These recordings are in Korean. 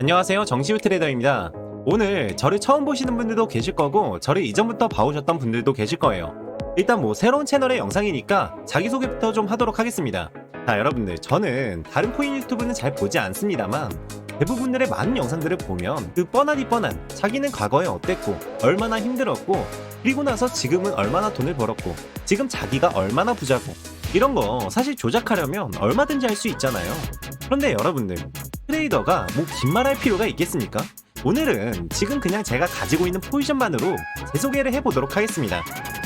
안녕하세요. 정시우 트레이더입니다. 오늘 저를 처음 보시는 분들도 계실 거고 저를 이전부터 봐오셨던 분들도 계실 거예요. 일단 뭐 새로운 채널의 영상이니까 자기소개부터 좀 하도록 하겠습니다. 자 여러분들 저는 다른 코인 유튜브는 잘 보지 않습니다만 대부분들의 많은 영상들을 보면 그 뻔하디 뻔한 자기는 과거에 어땠고 얼마나 힘들었고 그리고 나서 지금은 얼마나 돈을 벌었고 지금 자기가 얼마나 부자고 이런 거 사실 조작하려면 얼마든지 할 수 있잖아요. 그런데 여러분들 트레이더가 뭐 긴말할 필요가 있겠습니까? 오늘은 지금 그냥 제가 가지고 있는 포지션만으로 제 소개를 해보도록 하겠습니다.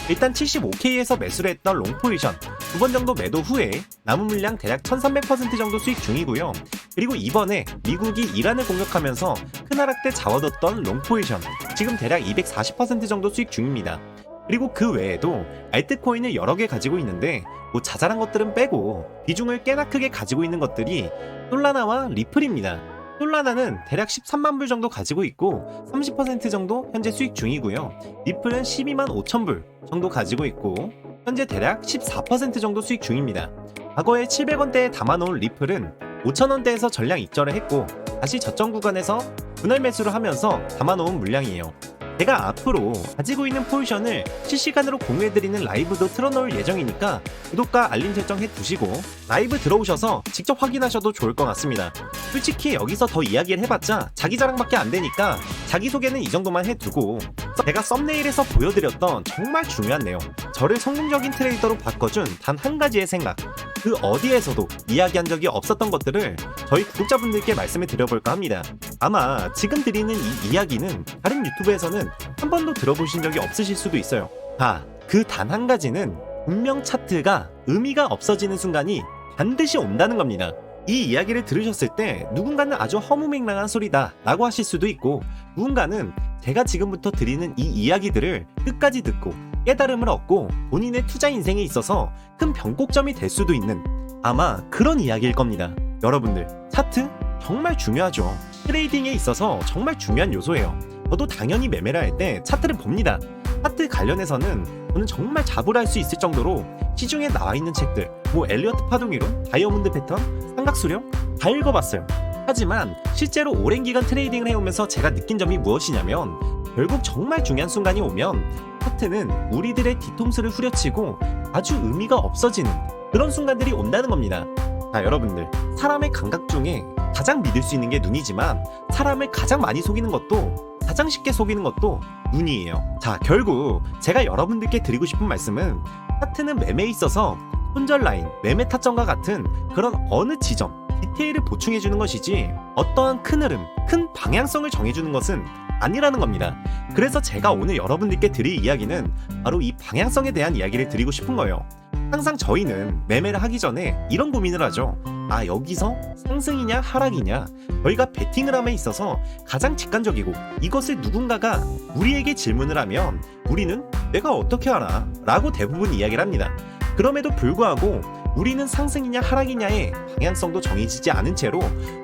일단 75K에서 매수를 했던 롱 포지션 두 번 정도 매도 후에 남은 물량 대략 1300% 정도 수익 중이고요. 그리고 이번에 미국이 이란을 공격하면서 큰 하락 때 잡아뒀던 롱 포지션 지금 대략 240% 정도 수익 중입니다. 그리고 그 외에도 알트코인을 여러 개 가지고 있는데 뭐 자잘한 것들은 빼고 비중을 꽤나 크게 가지고 있는 것들이 솔라나와 리플입니다. 솔라나는 대략 13만 불 정도 가지고 있고 30% 정도 현재 수익 중이고요. 리플은 12만 5천 불 정도 가지고 있고 현재 대략 14% 정도 수익 중입니다. 과거에 700원대에 담아놓은 리플은 5천원대에서 전량 익절을 했고 다시 저점 구간에서 분할 매수를 하면서 담아놓은 물량이에요. 제가 앞으로 가지고 있는 포지션을 실시간으로 공유해드리는 라이브도 틀어놓을 예정이니까 구독과 알림 설정 해두시고 라이브 들어오셔서 직접 확인하셔도 좋을 것 같습니다. 솔직히 여기서 더 이야기를 해봤자 자기 자랑밖에 안 되니까 자기소개는 이 정도만 해두고 제가 썸네일에서 보여드렸던 정말 중요한 내용 저를 성공적인 트레이더로 바꿔준 단 한 가지의 생각 그 어디에서도 이야기한 적이 없었던 것들을 저희 구독자분들께 말씀을 드려볼까 합니다. 아마 지금 드리는 이 이야기는 다른 유튜브에서는 한 번도 들어보신 적이 없으실 수도 있어요. 아, 그 단 한 가지는 분명 차트가 의미가 없어지는 순간이 반드시 온다는 겁니다. 이 이야기를 들으셨을 때 누군가는 아주 허무맹랑한 소리다 라고 하실 수도 있고 누군가는 제가 지금부터 드리는 이 이야기들을 끝까지 듣고 깨달음을 얻고 본인의 투자 인생에 있어서 큰 변곡점이 될 수도 있는 아마 그런 이야기일 겁니다. 여러분들, 차트 정말 중요하죠. 트레이딩에 있어서 정말 중요한 요소예요. 저도 당연히 매매를 할 때 차트를 봅니다. 차트 관련해서는 저는 정말 자부할 수 있을 정도로 시중에 나와 있는 책들, 뭐 엘리어트 파동 이론, 다이아몬드 패턴, 삼각수령 다 읽어봤어요. 하지만 실제로 오랜 기간 트레이딩을 해오면서 제가 느낀 점이 무엇이냐면 결국 정말 중요한 순간이 오면 차트는 우리들의 뒤통수를 후려치고 아주 의미가 없어지는 그런 순간들이 온다는 겁니다. 자, 여러분들. 사람의 감각 중에 가장 믿을 수 있는 게 눈이지만 사람을 가장 많이 속이는 것도 가장 쉽게 속이는 것도 눈이에요. 자, 결국 제가 여러분들께 드리고 싶은 말씀은 차트는 매매에 있어서 손절 라인, 매매 타점과 같은 그런 어느 지점, 디테일을 보충해 주는 것이지 어떠한 큰 흐름, 큰 방향성을 정해 주는 것은 아니라는 겁니다. 그래서 제가 오늘 여러분들께 드릴 이야기는 바로 이 방향성에 대한 이야기를 드리고 싶은 거예요. 항상 저희는 매매를 하기 전에 이런 고민을 하죠. 아, 여기서 상승이냐 하락이냐. 저희가 베팅을 함에 있어서 가장 직관적이고 이것을 누군가가 우리에게 질문을 하면 우리는 내가 어떻게 알아? 라고 대부분 이야기를 합니다. 그럼에도 불구하고 우리는 상승이냐 하락이냐의 방향성도 정해지지 않은 채로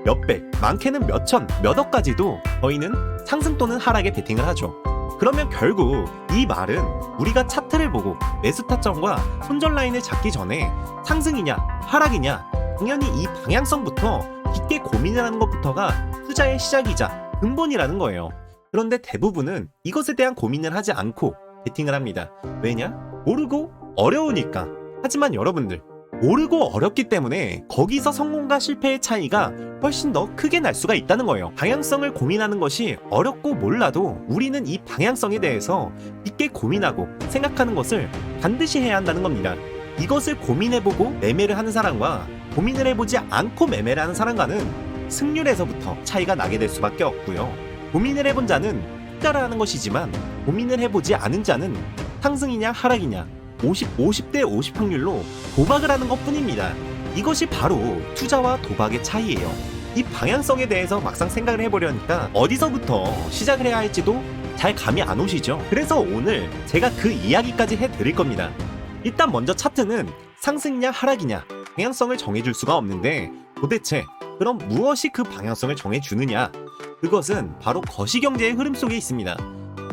몇백, 많게는 몇천, 몇억까지도 저희는 상승 또는 하락에 베팅을 하죠. 그러면 결국 이 말은 우리가 차트를 보고 매수 타점과 손절 라인을 잡기 전에 상승이냐 하락이냐 당연히 이 방향성부터 깊게 고민을 하는 것부터가 투자의 시작이자 근본이라는 거예요. 그런데 대부분은 이것에 대한 고민을 하지 않고 베팅을 합니다. 왜냐? 모르고 어려우니까. 하지만 여러분들 모르고 어렵기 때문에 거기서 성공과 실패의 차이가 훨씬 더 크게 날 수가 있다는 거예요. 방향성을 고민하는 것이 어렵고 몰라도 우리는 이 방향성에 대해서 깊게 고민하고 생각하는 것을 반드시 해야 한다는 겁니다. 이것을 고민해보고 매매를 하는 사람과 고민을 해보지 않고 매매를 하는 사람과는 승률에서부터 차이가 나게 될 수밖에 없고요. 고민을 해본 자는 투자를 하는 것이지만 고민을 해보지 않은 자는 상승이냐 하락이냐 50, 50대 50 확률로 도박을 하는 것 뿐입니다. 이것이 바로 투자와 도박의 차이예요. 이 방향성에 대해서 막상 생각을 해보려니까 어디서부터 시작을 해야 할지도 잘 감이 안 오시죠? 그래서 오늘 제가 그 이야기까지 해드릴 겁니다. 일단 먼저 차트는 상승이냐 하락이냐 방향성을 정해줄 수가 없는데 도대체 그럼 무엇이 그 방향성을 정해주느냐? 그것은 바로 거시경제의 흐름 속에 있습니다.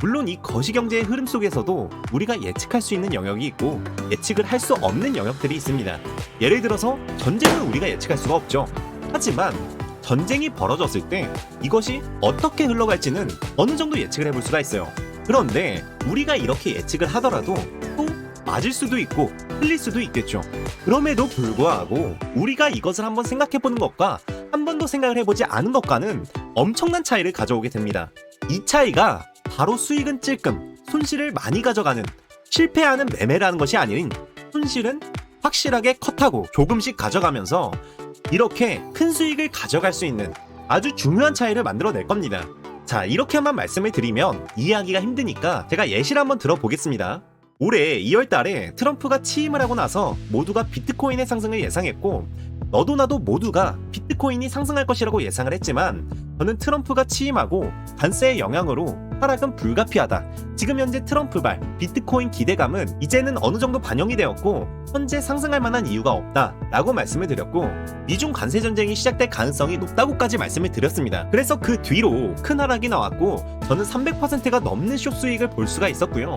물론 이 거시경제의 흐름 속에서도 우리가 예측할 수 있는 영역이 있고 예측을 할 수 없는 영역들이 있습니다. 예를 들어서 전쟁은 우리가 예측할 수가 없죠. 하지만 전쟁이 벌어졌을 때 이것이 어떻게 흘러갈지는 어느 정도 예측을 해볼 수가 있어요. 그런데 우리가 이렇게 예측을 하더라도 또 맞을 수도 있고 틀릴 수도 있겠죠. 그럼에도 불구하고 우리가 이것을 한번 생각해 보는 것과 한 번도 생각을 해보지 않은 것과는 엄청난 차이를 가져오게 됩니다. 이 차이가 바로 수익은 찔끔, 손실을 많이 가져가는 실패하는 매매라는 것이 아닌 손실은 확실하게 컷하고 조금씩 가져가면서 이렇게 큰 수익을 가져갈 수 있는 아주 중요한 차이를 만들어낼 겁니다. 자, 이렇게만 말씀을 드리면 이해하기가 힘드니까 제가 예시를 한번 들어보겠습니다. 올해 2월 달에 트럼프가 취임을 하고 나서 모두가 비트코인의 상승을 예상했고 너도 나도 모두가 비트코인이 상승할 것이라고 예상을 했지만 저는 트럼프가 취임하고 관세의 영향으로 하락은 불가피하다. 지금 현재 트럼프발 비트코인 기대감은 이제는 어느 정도 반영이 되었고 현재 상승할 만한 이유가 없다라고 말씀을 드렸고 미중 관세 전쟁이 시작될 가능성이 높다고까지 말씀을 드렸습니다. 그래서 그 뒤로 큰 하락이 나왔고 저는 300%가 넘는 숏 수익을 볼 수가 있었고요.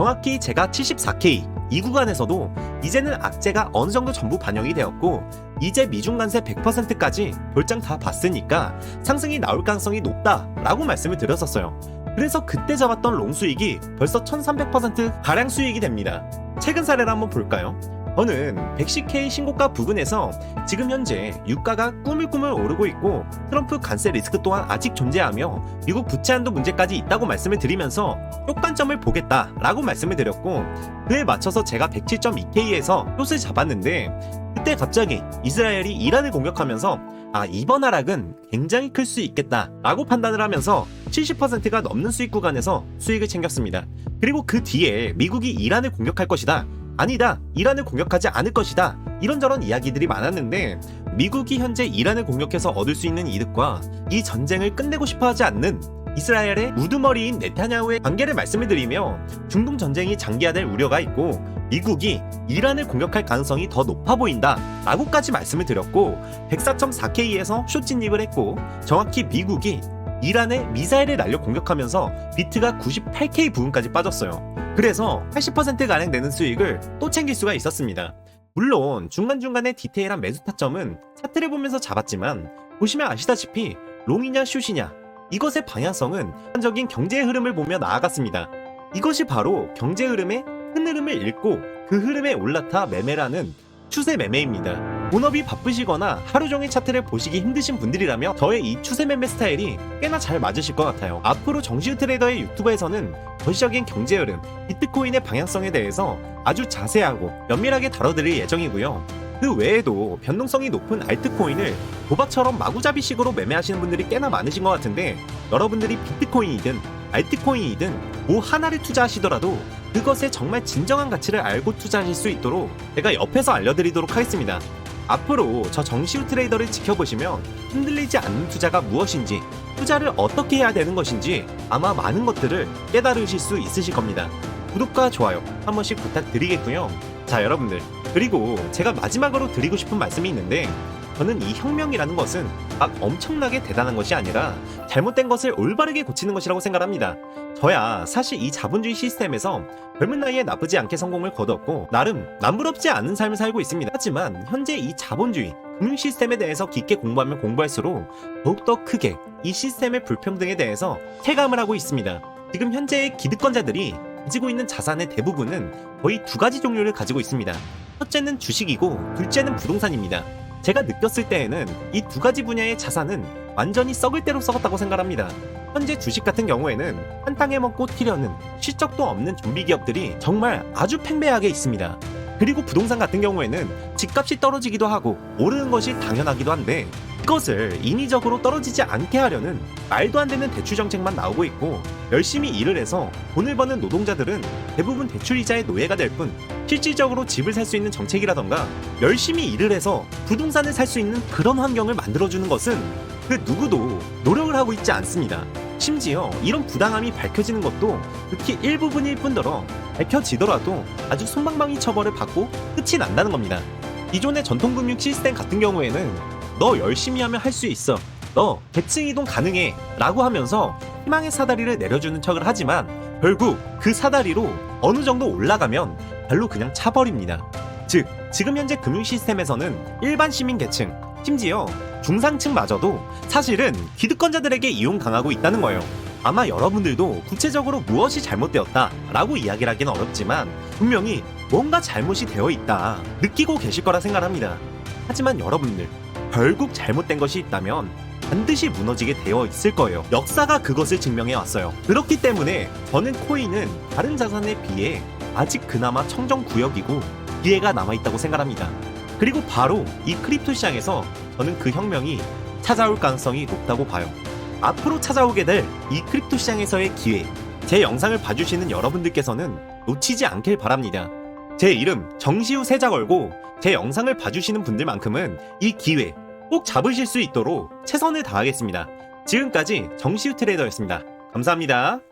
정확히 제가 74K 이 구간에서도 이제는 악재가 어느 정도 전부 반영이 되었고 이제 미중 관세 100%까지 볼장 다 봤으니까 상승이 나올 가능성이 높다라고 말씀을 드렸었어요. 그래서 그때 잡았던 롱 수익이 벌써 1300% 가량 수익이 됩니다. 최근 사례를 한번 볼까요? 저는 110K 신고가 부근에서 지금 현재 유가가 꾸물꾸물 오르고 있고 트럼프 관세 리스크 또한 아직 존재하며 미국 부채 한도 문제까지 있다고 말씀을 드리면서 효과점을 보겠다라고 말씀을 드렸고 그에 맞춰서 제가 107.2K에서 숏을 잡았는데 그때 갑자기 이스라엘이 이란을 공격하면서 아 이번 하락은 굉장히 클 수 있겠다라고 판단을 하면서 70%가 넘는 수익 구간에서 수익을 챙겼습니다. 그리고 그 뒤에 미국이 이란을 공격할 것이다. 아니다. 이란을 공격하지 않을 것이다. 이런저런 이야기들이 많았는데 미국이 현재 이란을 공격해서 얻을 수 있는 이득과 이 전쟁을 끝내고 싶어 하지 않는 이스라엘의 우두머리인 네타냐후의 관계를 말씀을 드리며 중동 전쟁이 장기화될 우려가 있고 미국이 이란을 공격할 가능성이 더 높아 보인다 라고까지 말씀을 드렸고 104.4K에서 숏 진입을 했고 정확히 미국이 이란에 미사일을 날려 공격하면서 비트가 98K 부분까지 빠졌어요. 그래서 80%가 량 내는 수익을 또 챙길 수가 있었습니다. 물론 중간중간에 디테일한 매수 타점은 차트를 보면서 잡았지만 보시면 아시다시피 롱이냐 숏이냐 이것의 방향성은 한적인 경제의 흐름을 보며 나아갔습니다. 이것이 바로 경제 흐름의 큰 흐름을 읽고 그 흐름에 올라타 매매라는 추세 매매입니다. 본업이 바쁘시거나 하루 종일 차트를 보시기 힘드신 분들이라면 저의 이 추세 매매 스타일이 꽤나 잘 맞으실 것 같아요. 앞으로 정시우 트레이더의 유튜브에서는 전시적인 경제 흐름, 비트코인의 방향성에 대해서 아주 자세하고 면밀하게 다뤄드릴 예정이고요. 그 외에도 변동성이 높은 알트코인을 도박처럼 마구잡이식으로 매매하시는 분들이 꽤나 많으신 것 같은데 여러분들이 비트코인이든 알트코인이든 뭐 하나를 투자하시더라도 그것의 정말 진정한 가치를 알고 투자하실 수 있도록 제가 옆에서 알려드리도록 하겠습니다. 앞으로 저 정시우 트레이더를 지켜보시면 흔들리지 않는 투자가 무엇인지, 투자를 어떻게 해야 되는 것인지 아마 많은 것들을 깨달으실 수 있으실 겁니다. 구독과 좋아요 한 번씩 부탁드리겠고요. 자, 여러분들. 그리고 제가 마지막으로 드리고 싶은 말씀이 있는데, 저는 이 혁명이라는 것은 막 엄청나게 대단한 것이 아니라 잘못된 것을 올바르게 고치는 것이라고 생각합니다. 저야 사실 이 자본주의 시스템에서 젊은 나이에 나쁘지 않게 성공을 거뒀고 나름 남부럽지 않은 삶을 살고 있습니다. 하지만 현재 이 자본주의 금융 시스템에 대해서 깊게 공부하면 공부할수록 더욱더 크게 이 시스템의 불평등에 대해서 체감을 하고 있습니다. 지금 현재의 기득권자들이 가지고 있는 자산의 대부분은 거의 두 가지 종류를 가지고 있습니다. 첫째는 주식이고 둘째는 부동산입니다. 제가 느꼈을 때에는 이 두 가지 분야의 자산은 완전히 썩을 대로 썩었다고 생각합니다. 현재 주식 같은 경우에는 한탕에 먹고 튀려는 실적도 없는 좀비 기업들이 정말 아주 팽배하게 있습니다. 그리고 부동산 같은 경우에는 집값이 떨어지기도 하고 오르는 것이 당연하기도 한데 이것을 인위적으로 떨어지지 않게 하려는 말도 안 되는 대출 정책만 나오고 있고 열심히 일을 해서 돈을 버는 노동자들은 대부분 대출 이자의 노예가 될 뿐 실질적으로 집을 살 수 있는 정책이라던가 열심히 일을 해서 부동산을 살 수 있는 그런 환경을 만들어주는 것은 그 누구도 노력을 하고 있지 않습니다. 심지어 이런 부당함이 밝혀지는 것도 극히 일부분일 뿐더러 밝혀지더라도 아주 손방망이 처벌을 받고 끝이 난다는 겁니다. 기존의 전통금융 시스템 같은 경우에는 너 열심히 하면 할 수 있어. 너 계층 이동 가능해. 라고 하면서 희망의 사다리를 내려주는 척을 하지만 결국 그 사다리로 어느 정도 올라가면 발로 그냥 차버립니다. 즉, 지금 현재 금융 시스템에서는 일반 시민 계층, 심지어 중상층마저도 사실은 기득권자들에게 이용 당하고 있다는 거예요. 아마 여러분들도 구체적으로 무엇이 잘못되었다 라고 이야기를 하기는 어렵지만 분명히 뭔가 잘못이 되어 있다 느끼고 계실 거라 생각합니다. 하지만 여러분들 결국 잘못된 것이 있다면 반드시 무너지게 되어 있을 거예요. 역사가 그것을 증명해 왔어요. 그렇기 때문에 저는 코인은 다른 자산에 비해 아직 그나마 청정 구역이고 기회가 남아 있다고 생각합니다. 그리고 바로 이 크립토 시장에서 저는 그 혁명이 찾아올 가능성이 높다고 봐요. 앞으로 찾아오게 될 이 크립토 시장에서의 기회, 제 영상을 봐주시는 여러분들께서는 놓치지 않길 바랍니다. 제 이름 정시우 세자 걸고 제 영상을 봐주시는 분들만큼은 이 기회 꼭 잡으실 수 있도록 최선을 다하겠습니다. 지금까지 정시우 트레이더였습니다. 감사합니다.